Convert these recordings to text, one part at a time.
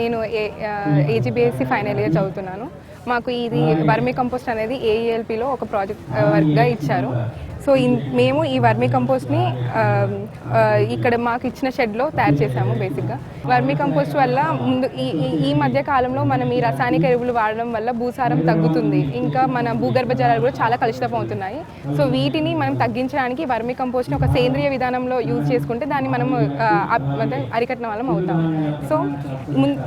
నేను AG BSc final year చదువుతున్నాను. మాకు ఇది వర్మీ కంపోస్ట్ అనేది ఏఈఎల్పిలో ఒక ప్రాజెక్ట్ వర్క్గా ఇచ్చారు. సో ఇన్ మేము ఈ వర్మీ కంపోస్ట్ని ఇక్కడ మాకు ఇచ్చిన షెడ్లో తయారు చేసాము బేసిక్గా. వర్మీ కంపోస్ట్ వల్ల ముందు ఈ ఈ- మధ్య కాలంలో మనం ఈ రసాయనిక ఎరువులు వాడడం వల్ల భూసారం తగ్గుతుంది. ఇంకా మన భూగర్భ జలాలు కూడా చాలా కలుషితం అవుతున్నాయి సో వీటిని మనం తగ్గించడానికి వర్మీ కంపోస్ట్ని ఒక సేంద్రియ విధానంలో యూజ్ చేసుకుంటే దాన్ని మనం ఆ, అప్- అరికట్టిన వాళ్ళం అవుతాం. సో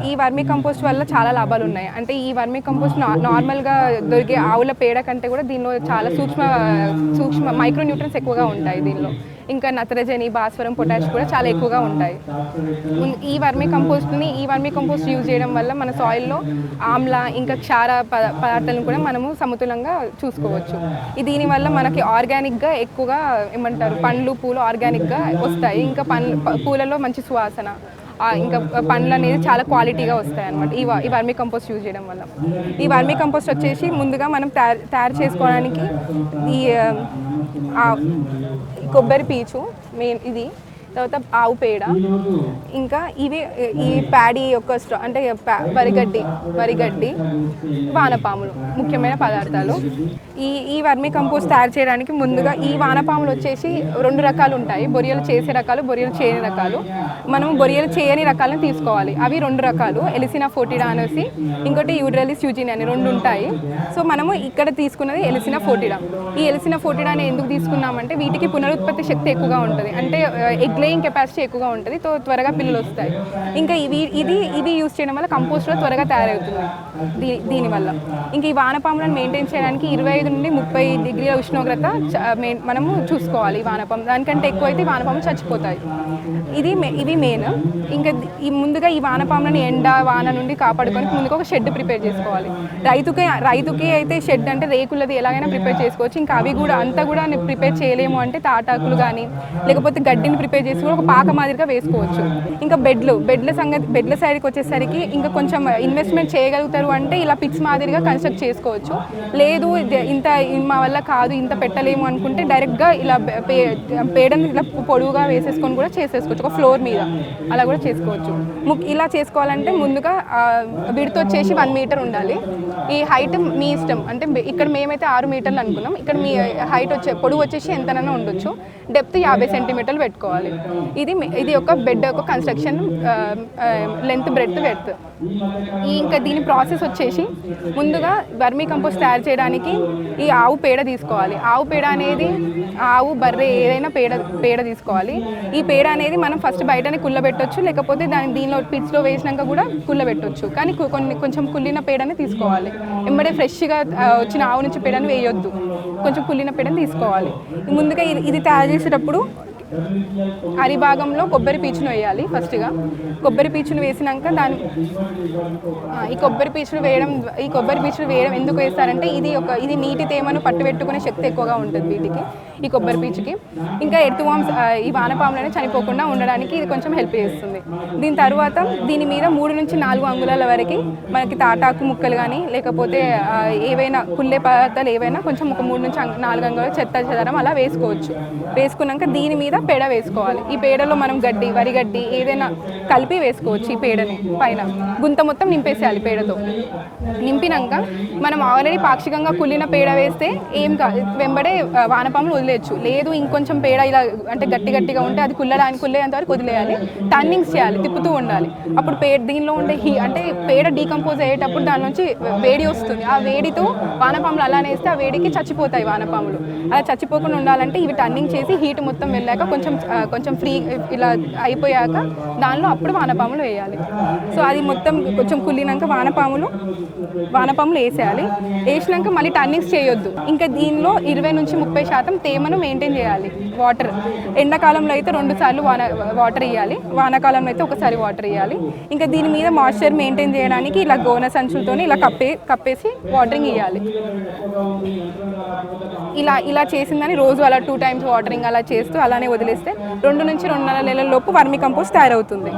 ఈ వర్మీ కంపోస్ట్ వల్ల చాలా లాభాలు ఉన్నాయి అంటే ఈ వర్మీ కంపోస్ట్ నార్మల్గా దొరికే ఆవుల పేడ కంటే కూడా దీనిలో చాలా సూక్ష్మ సూక్ష్మ మైక్రో న్యూట్రన్స్ ఎక్కువగా ఉంటాయి దీనిలో. ఇంకా నత్రజని భాస్వరం పొటాష్ కూడా చాలా ఎక్కువగా ఉంటాయి. ఈ వర్మీ కంపోస్ట్ని ఈ వర్మీ కంపోస్ట్ యూజ్ చేయడం వల్ల మన సాయిల్లో ఆమ్ల ఇంకా క్షార పదార్థాలను కూడా మనము సమతులంగా చూసుకోవచ్చు. దీనివల్ల మనకి ఆర్గానిక్గా ఎక్కువగా ఏమంటారు పండ్లు పూలు ఆర్గానిక్గా వస్తాయి. ఇంకా పండ్లు పూలలో మంచి సువాసన. ఇంకా పండ్లు అనేది చాలా క్వాలిటీగా వస్తాయి అనమాట ఈ ఈ వర్మీ కంపోస్ట్ యూజ్ చేయడం వల్ల. ఈ వర్మీ కంపోస్ట్ వచ్చేసి ముందుగా మనం తయారు తయారు చేసుకోవడానికి ఈ కొబ్బరి పీచు మెయిన్ ఇది తర్వాత ఆవు పేడ. ఇంకా ఇవి ఈ ప్యాడీ యొక్క స్ట్రా అంటే వరిగడ్డి వరిగడ్డి వానపాములు ముఖ్యమైన పదార్థాలు. ఈ ఈ వర్మి కంపోస్ట్ తయారు చేయడానికి ముందుగా ఈ వానపాములు వచ్చేసి రెండు రకాలు ఉంటాయి. బొరియలు చేసే రకాలు బొరియలు చేయని రకాలు. మనం బొరియలు చేయని రకాలను తీసుకోవాలి. అవి రెండు రకాలు. ఎలిసినా ఫోటిడా అనేసి ఇంకోటి యూడ్రలిస్ యూజిన్ అని రెండు ఉంటాయి. సో మనము ఇక్కడ తీసుకున్నది ఎలిసినా ఫోటిడా ఈ ఎలిసినా ఫోటిడాని ఎందుకు తీసుకున్నామంటే వీటికి పునరుత్పత్తి శక్తి ఎక్కువగా ఉంటుంది. అంటే ఎగ్ లేయింగ్ కెపాసిటీ ఎక్కువగా ఉంటుంది. తో త్వరగా పిల్లలు వస్తాయి. ఇంకా ఇవి ఇది ఇది యూస్ చేయడం వల్ల కంపోస్ట్లో త్వరగా తయారవుతుంది. దీ దీనివల్ల ఇంకా ఈ వానపాములను మెయింటైన్ చేయడానికి ఇరవై ఐదు నుండి ముప్పై డిగ్రీల ఉష్ణోగ్రత మనము చూసుకోవాలి ఈ వానపాము. దానికంటే ఎక్కువ అయితే వానపాము చచ్చిపోతాయి. ఇది ఇవి మెయిన్ ఇంకా ఈ ముందుగా ఈ వానపాములను ఎండ వాన నుండి కాపాడుకొని ముందుగా ఒక షెడ్ ప్రిపేర్ చేసుకోవాలి. రైతుకి రైతుకి అయితే షెడ్ అంటే రేకులది ఎలాగైనా ప్రిపేర్ చేసుకోవచ్చు. ఇంకా అవి కూడా అంతా కూడా ప్రిపేర్ చేయలేము అంటే తాటాకులు కానీ లేకపోతే గడ్డిని ప్రిపేర్ చేసి ఒక పాక మాదిరిగా వేసుకోవచ్చు. ఇంకా బెడ్లు బెడ్ల సంగతి బెడ్ల సైడ్కి వచ్చేసరికి ఇంకా కొంచెం ఇన్వెస్ట్మెంట్ చేయగలుగుతారు అంటే ఇలా పిక్స్ మాదిరిగా కన్స్ట్రక్ట్ చేసుకోవచ్చు. లేదు ఇంత మా వల్ల కాదు ఇంత పెట్టలేము అనుకుంటే డైరెక్ట్గా ఇలా పే- పేడని ఇలా పొడువుగా వేసేసుకొని కూడా చేసేసుకోవచ్చు. ఒక ఫ్లోర్ మీద అలా కూడా చేసుకోవచ్చు. ఇలా చేసుకోవాలంటే ముందుగా విడత వచ్చేసి వన్ మీటర్ ఉండాలి. ఈ హైట్ మీ ఇష్టం. అంటే ఇక్కడ మేమైతే ఆరు మీటర్లు అనుకున్నాం. ఇక్కడ మీ హైట్ వచ్చే పొడుగు వచ్చేసి ఎంతనైనా ఉండొచ్చు. డెప్త్ యాభై సెంటీమీటర్లు పెట్టుకోవాలి. ఇది ఇది ఒక బెడ్ యొక్క కన్స్ట్రక్షన్ లెంత్ బ్రెడ్త్ బెడ్త్ ఈ ఇంకా దీని ప్రాసెస్ వచ్చేసి ముందుగా వర్మీ కంపోస్ట్ తయారు చేయడానికి ఈ ఆవు పేడ తీసుకోవాలి. ఆవు పేడ అనేది ఆవు బర్రె ఏదైనా పేడ పేడ తీసుకోవాలి. ఈ పేడ అనేది మనం ఫస్ట్ బయటనే కుల్లబెట్టొచ్చు లేకపోతే దాని దీనిలో పిట్స్లో వేసినాక కూడా కుల్లబెట్టొచ్చు కానీ కొన్ని కొంచెం కుళ్ళిన పేడని తీసుకోవాలి. ఎంబడే ఫ్రెష్గా వచ్చిన ఆవు నుంచి పేడని వేయొద్దు. కొంచెం కుళ్ళిన పేడని తీసుకోవాలి. ముందుగా ఇది ఇది తయారు చేసేటప్పుడు అరి భాగంలో కొబ్బరి పీచును వేయాలి ఫస్ట్గా. కొబ్బరి పీచును వేసినాక దాని ఈ కొబ్బరి పీచును వేయడం ఈ కొబ్బరి పీచును వేయడం ఎందుకు వేస్తారంటే ఇది ఒక ఇది నీటి తేమను పట్టుబెట్టుకునే శక్తి ఎక్కువగా ఉంటుంది వీటికి. ఈ కొబ్బరి పీచుకి. ఇంకా ఎర్తువామ్స్ ఈ వానపాములను చనిపోకుండా ఉండడానికి ఇది కొంచెం హెల్ప్ చేస్తుంది. దీని తర్వాత దీని మీద మూడు నుంచి నాలుగు అంగుళాల వరకు మనకి తాటాకు ముక్కలు కానీ లేకపోతే ఏవైనా కుళ్ళే పదార్థాలు ఏవైనా కొంచెం ఒక మూడు నుంచి నాలుగు అంగుళాలు చెత్త చెదరం అలా వేసుకోవచ్చు. వేసుకున్నాక దీని మీద పేడ వేసుకోవాలి. ఈ పేడలో మనం గడ్డి వరి గడ్డి ఏదైనా కలిపి వేసుకోవచ్చు ఈ పేడని పైన. గుంత మొత్తం నింపేసేయాలి పేడతో. నింపినాక మనం ఆల్రెడీ పాక్షికంగా కుళ్ళిన పేడ వేస్తే ఏం కాదు వెంబడే వానపాములు వదిలేయచ్చు. లేదు ఇంకొంచెం పేడ ఇలా అంటే గట్టి గట్టిగా ఉంటే అది కుల్లడానికి కుల్లేంత వరకు వదిలేయాలి. టర్నింగ్స్ చేయాలి తిప్పుతూ ఉండాలి. అప్పుడు పేడ దీనిలో ఉండే హీ అంటే పేడ డీకంపోజ్ అయ్యేటప్పుడు దాని నుంచి వేడి వస్తుంది. ఆ వేడితో వానపాములు అలానే వేస్తే ఆ వేడికి చచ్చిపోతాయి వానపాములు. అలా చచ్చిపోకుండా ఉండాలంటే ఇవి టర్నింగ్ చేసి హీట్ మొత్తం వెళ్ళాక కొంచెం కొంచెం ఫ్రీ ఇలా అయిపోయాక దానిలో అప్పుడు వానపాములు వేయాలి. సో అది మొత్తం కొంచెం కుళ్ళినాక వానపాములు వానపాములు వేసేయాలి. వేసినాక మళ్ళీ టర్నింగ్స్ చేయొద్దు. ఇంకా దీనిలో ఇరవై నుంచి ముప్పై శాతం తేమను మెయింటైన్ చేయాలి. వాటర్ ఎండాకాలంలో అయితే రెండు సార్లు వాన వాటర్ ఇవ్వాలి వానాకాలంలో అయితే ఒకసారి వాటర్ ఇవ్వాలి ఇంకా దీని మీద మాయిశ్చర్ మెయింటైన్ చేయడానికి ఇలా గోనె సంచులతో ఇలా కప్పే కప్పేసి వాటరింగ్ ఇవ్వాలి ఇలా ఇలా చేసిందని రోజు అలా టూ టైమ్స్ వాటరింగ్ అలా చేస్తూ అలానే వదిలేస్తే రెండు నుంచి రెండున్నర నెలల లోపు వర్మి కంపోస్ట్ తయారవుతుంది.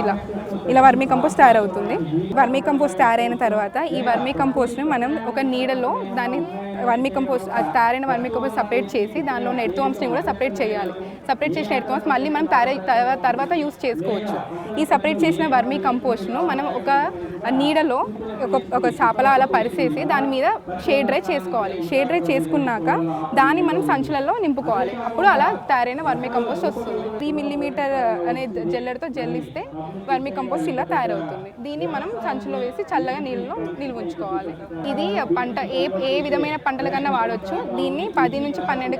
ఇలా. ఇలా వర్మీ కంపోస్ట్ తయారవుతుంది. వర్మీ కంపోస్ట్ తయారైన తర్వాత ఈ వర్మీ కంపోస్ట్ని మనం ఒక నీడలో దాన్ని వర్మీ కంపోస్ట్ అది తయారైన వర్మీ కంపోస్ట్ సపరేట్ చేసి దానిలో ఉన్న ఎర్త్వామ్స్ని కూడా సపరేట్ చేయాలి. సపరేట్ చేసిన ఎర్త్వామ్స్ మళ్ళీ మనం తయారై తర్వాత యూస్ చేసుకోవచ్చు. ఈ సపరేట్ చేసిన వర్మీ కంపోస్ట్ను మనం ఒక నీడలో ఒక ఒక చేపల అలా పరిసేసి దాని మీద షేడ్ డ్రై చేసుకోవాలి. షేడ్ డ్రై చేసుకున్నాక దాన్ని మనం సంచులలో నింపుకోవాలి. అప్పుడు అలా తయారైన వర్మి కంపోస్ట్ వస్తుంది. త్రీ మిల్లీమీటర్ అనే జల్లెడతో జల్లిస్తే వర్మి కంపోస్ట్ ఇలా తయారవుతుంది. దీన్ని మనం సంచులో వేసి చల్లగా నీళ్ళలో నిల్వ ఉంచుకోవాలి. ఇది పంట ఏ ఏ విధమైన పంటల కన్నా వాడవచ్చు దీన్ని పది నుంచి పన్నెండు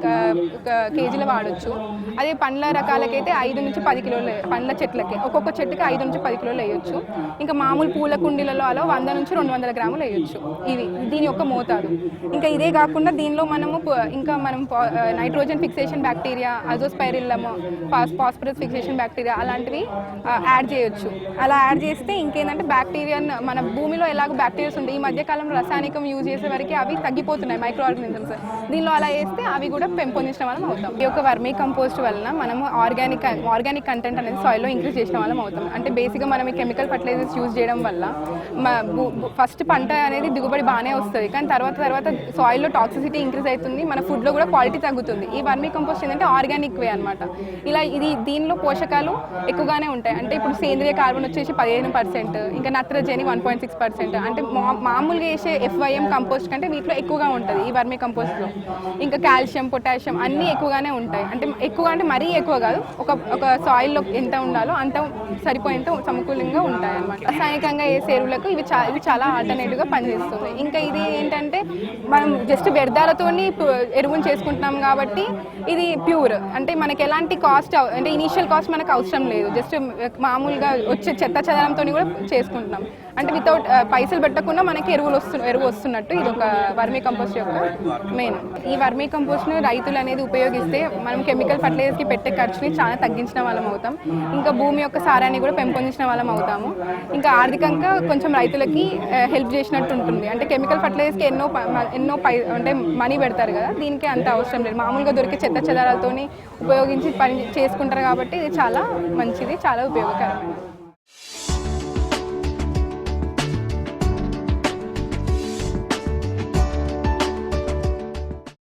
కేజీలు వాడచ్చు. అదే పండ్ల రకాలకైతే ఐదు నుంచి పది కిలోలు పండ్ల చెట్లకి ఒక్కొక్క చెట్టుకి ఐదు నుంచి పది కిలోలు వేయచ్చు. ఇంకా మామూలు పూలకు కుండీలలో అలా వంద నుంచి రెండు వందల గ్రాములు వేయొచ్చు. ఇవి దీని యొక్క మోతాదు. ఇంకా ఇదే కాకుండా దీనిలో మనము ఇంకా మనం నైట్రోజన్ ఫిక్సేషన్ బ్యాక్టీరియా అజోస్పైరిల్లము పాస్ ఫాస్ఫరస్ ఫిక్సేషన్ బ్యాక్టీరియా అలాంటివి యాడ్ చేయొచ్చు. అలా యాడ్ చేస్తే ఇంకేంటంటే బ్యాక్టీరియా మన భూమిలో ఎలాగో బ్యాక్టీరియాస్ ఉంటాయి. ఈ మధ్యకాలంలో రసాయనికం యూజ్ చేసే వరకు అవి తగ్గిపోతున్నాయి మైక్రో ఆర్గానిజమ్స్ దీనిలో అలా వేస్తే అవి కూడా పెంపొందించిన వాళ్ళం అవుతాం. ఈ యొక్క వర్మీ కంపోస్ట్ వలన మనము ఆర్గానిక్ ఆర్గానిక్ కంటెంట్ అనేది సాయిల్లో ఇంక్రీజ్ చేసిన వాళ్ళం అవుతాం. అంటే బేసిక్గా మనం ఈ కెమికల్ ఫర్టిలైజర్స్ యూజ్ చేయడం వల్ల ఫస్ట్ పంట అనేది దిగుబడి బాగానే వస్తుంది. కానీ తర్వాత తర్వాత సాయిల్లో టాక్సిసిటీ ఇంక్రీజ్ అవుతుంది మన ఫుడ్లో కూడా క్వాలిటీ తగ్గుతుంది. ఈ వర్మీ కంపోస్ట్ ఏంటంటే ఆర్గానిక్ వే అనమాట ఇలా ఇది దీనిలో పోషకాలు ఎక్కువగానే ఉంటాయి. అంటే ఇప్పుడు సేంద్రియ కార్బన్ వచ్చేసి పదిహేను పర్సెంట్ ఇంకా నత్రజని వన్ పాయింట్ సిక్స్ పర్సెంట్ అంటే మామూలుగా వేసే ఎఫ్ఐఎం కంపోస్ట్ కంటే వీటిలో ఎక్కువగా ఉంటుంది ఈ వర్మీ కంపోస్ట్లో ఇంకా కాల్షియం పొటాషియం అన్నీ ఎక్కువగానే ఉంటాయి. అంటే ఎక్కువ అంటే మరీ ఎక్కువ కాదు. ఒక ఒక సాయిల్లో ఎంత ఉండాలో అంత సరిపోయేంత సమకూలంగా ఉంటాయి అన్నమాట రసాయనికంగా వేసే ఎరువులకు ఇవి చా ఇవి చాలా ఆల్టర్నేటివ్గా పనిచేస్తుంది ఇంకా ఇది ఏంటంటే మనం జస్ట్ వ్యర్థాలతోని ఎరువును చేసుకుంటున్నాం కాబట్టి ఇది ప్యూర్. అంటే మనకి ఎలాంటి కాస్ట్ అంటే ఇనీషియల్ కాస్ట్ మనకు అవసరం లేదు. జస్ట్ మామూలుగా వచ్చే చెత్త చెదరంతో కూడా చేసుకుంటున్నాం. అంటే వితౌట్ పైసలు పెట్టకుండా మనకి ఎరువులు వస్తు ఎరువు వస్తున్నట్టు ఇది ఒక వర్మీ కంపోస్ట్ యొక్క మెయిన్ ఈ వర్మీ కంపోస్ట్ను రైతులు అనేది ఉపయోగిస్తే మనం కెమికల్ ఫర్టిలైజర్స్కి పెట్టే ఖర్చుని చాలా తగ్గించిన వాళ్ళం అవుతాం. ఇంకా భూమి యొక్క సారాన్ని కూడా పెంపొందించిన వాళ్ళం అవుతాము. ఇంకా ఆర్థికంగా కొంచెం రైతులకి హెల్ప్ చేసినట్టు ఉంటుంది. అంటే కెమికల్ ఫర్టిలైజర్స్కి ఎన్నో ఎన్నో పై అంటే మనీ పెడతారు కదా దీనికి అంత అవసరం లేదు. మామూలుగా దొరికే చెత్త చెదారాలతోని ఉపయోగించి పని చేసుకుంటారు కాబట్టి ఇది చాలా మంచిది చాలా ఉపయోగకరమైనది.